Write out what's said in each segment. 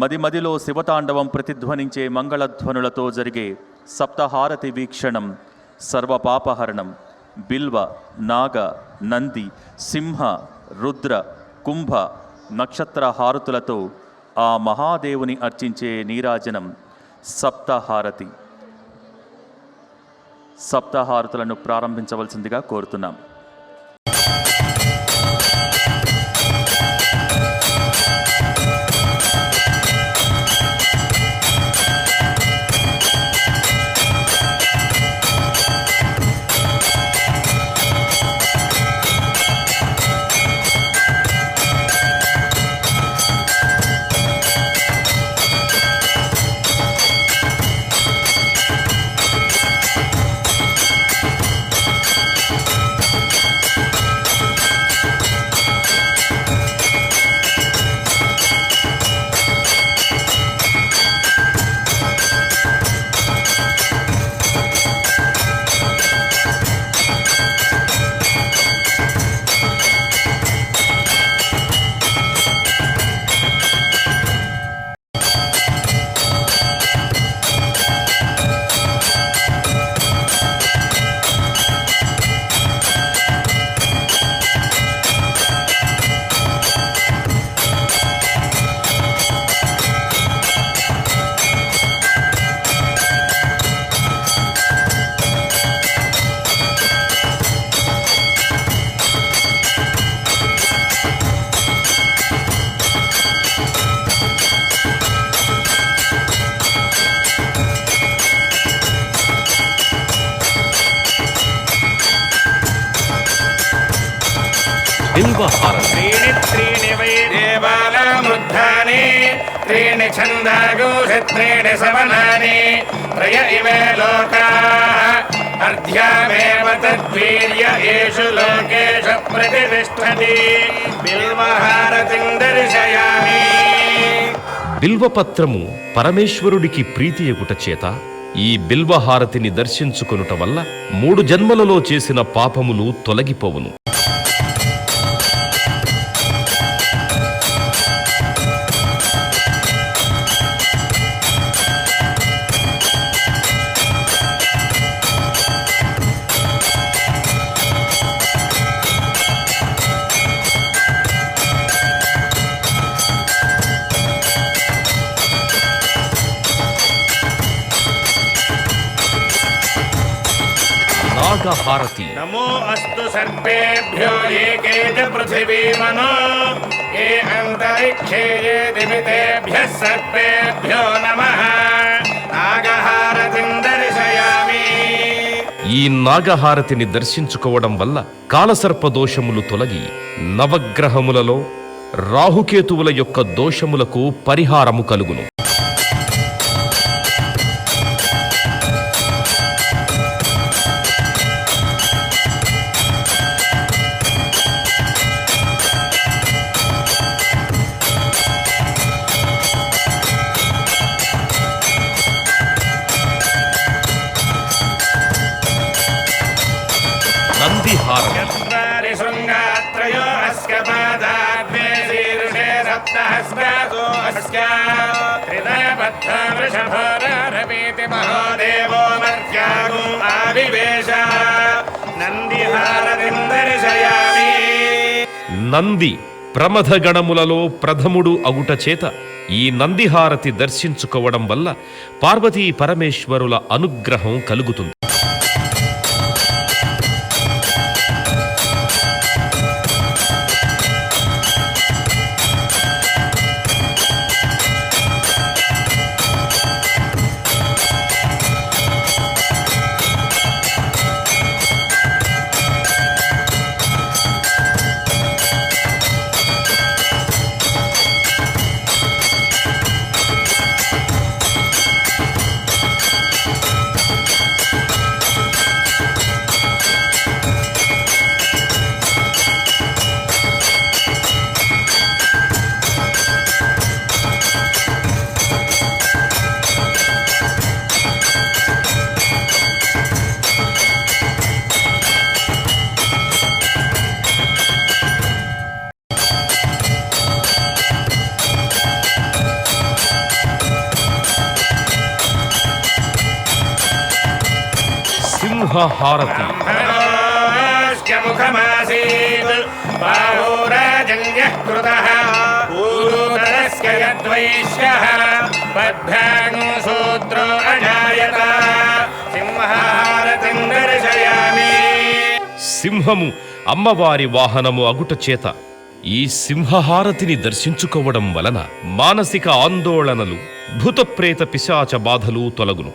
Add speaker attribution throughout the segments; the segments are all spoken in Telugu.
Speaker 1: మది మదిలో శివతాండవం ప్రతిధ్వనించే మంగళధ్వనులతో జరిగే సప్తహారతి వీక్షణం సర్వపాపహరణం. బిల్వ నాగ నంది సింహ రుద్ర కుంభ నక్షత్ర హారతులతో ఆ మహాదేవుని అర్చించే నీరాజనం సప్తహారతి. సప్తహారతులను ప్రారంభించవలసిందిగా కోరుతున్నాం.
Speaker 2: フフフフ。త్రీణి త్రయ ఇవే లోకా తద్వీర్య ఏషు లోకేషు ప్రతిష్టతి. బిల్వహారతిం దర్శయామి
Speaker 3: బిల్వపత్రము పరమేశ్వరుడికి ప్రీతి ఎగుట చేత ఈ బిల్వహారతిని దర్శించుకొనుట వల్ల మూడు జన్మలలో చేసిన పాపములు తొలగిపోవును.
Speaker 2: భారతి నమో అస్తు సర్పేభ్యో ఏకేజ పృథివీ మనో ఏ అంతరిక్షే ఏ దిమితేభ్య సర్పేభ్యో నమ.
Speaker 3: ఈ నాగహారతిని దర్శించుకోవడం వల్ల కాలసర్ప దోషములు తొలగి నవగ్రహములలో రాహుకేతువుల యొక్క దోషములకు పరిహారము కలుగును. నంది మహోదేవో గణములలో నంది ప్రథముడు అగుట చేత ఈ నందిహారతి దర్శించుకోవడం వల్ల పార్వతీ పరమేశ్వరుల అనుగ్రహం కలుగుతుంది.
Speaker 2: శుభహారతి
Speaker 3: సింహము అమ్మవారి వాహనము అగుట చేత ఈ సింహహారతిని దర్శించుకోవడం వలన మానసిక ఆందోళనలు భూతప్రేత పిశాచ బాధలు తొలగును.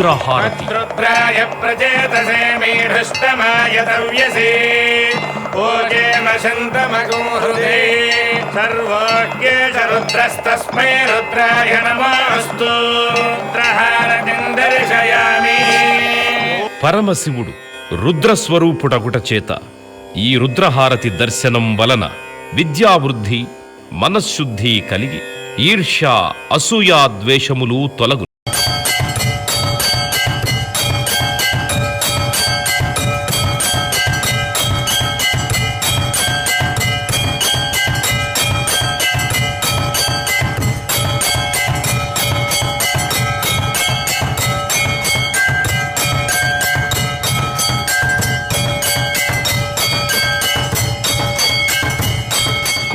Speaker 3: రుద్రహారతి
Speaker 2: ప్రచేతసే మీఢుష్టమాయ తవ్యసే రుద్రస్తస్మై రుద్రాయ రుద్రహారతిం దర్శయామి
Speaker 3: పరమశివుడు రుద్రస్వరూపుడగుట చేత ఈ రుద్రహారతి దర్శనం వలన విద్యావృద్ధి మనశ్శుద్ధి కలిగి ఈర్ష్య అసూయాద్వేషములు తొలగు.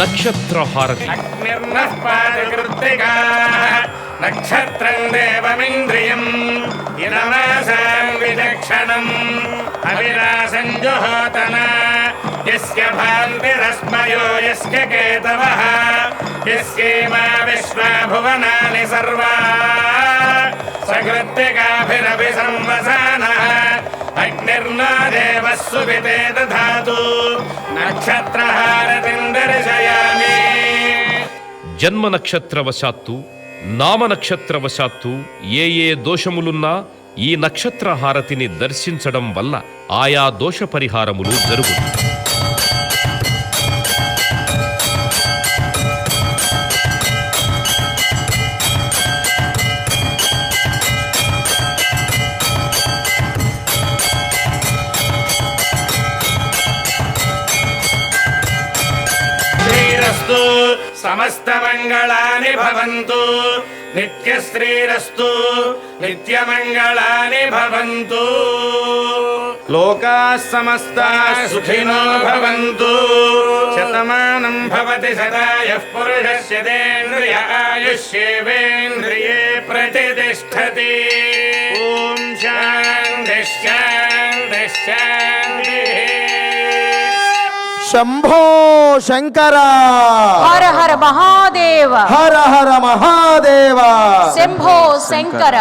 Speaker 3: నక్షత్రహారతి.
Speaker 2: నక్షత్రం దేవమింద్రియం విచక్షణం అవిరాసం యస్య భాంతిరస్మయో యస్య కేతవः. యస్యేమా విశ్వా భువనాని సర్వా. సకృత్తికాభిరపి సంవసానः అగ్నిర్నా దేవः దధాతు. నక్షత్రహారతిం
Speaker 3: జన్మ నక్షత్రవశాత్తు నామ నక్షత్రవశాత్తు ఏ ఏ దోషములున్నా ఈ నక్షత్ర హారతిని దర్శించడం వల్ల ఆయా దోష పరిహారములు
Speaker 2: జరుగుతుంది సమస్తమంగళాని భవంతు నిత్యశ్రీరస్తు నిత్యమంగళాని భవంతు లోకా సమస్తా సుఖినో భవంతు శతమానం భవతి శతాయః పురుషస్యేంద్రియ ఆయుష్యేవేంద్రియే ప్రతిష్టతి ఓం శాంతి శాంతి శాంతి
Speaker 4: శంభో శంకర.
Speaker 5: హర హర మహాదేవ.
Speaker 4: హర హర మహాదేవ.
Speaker 5: శంభో శంకర.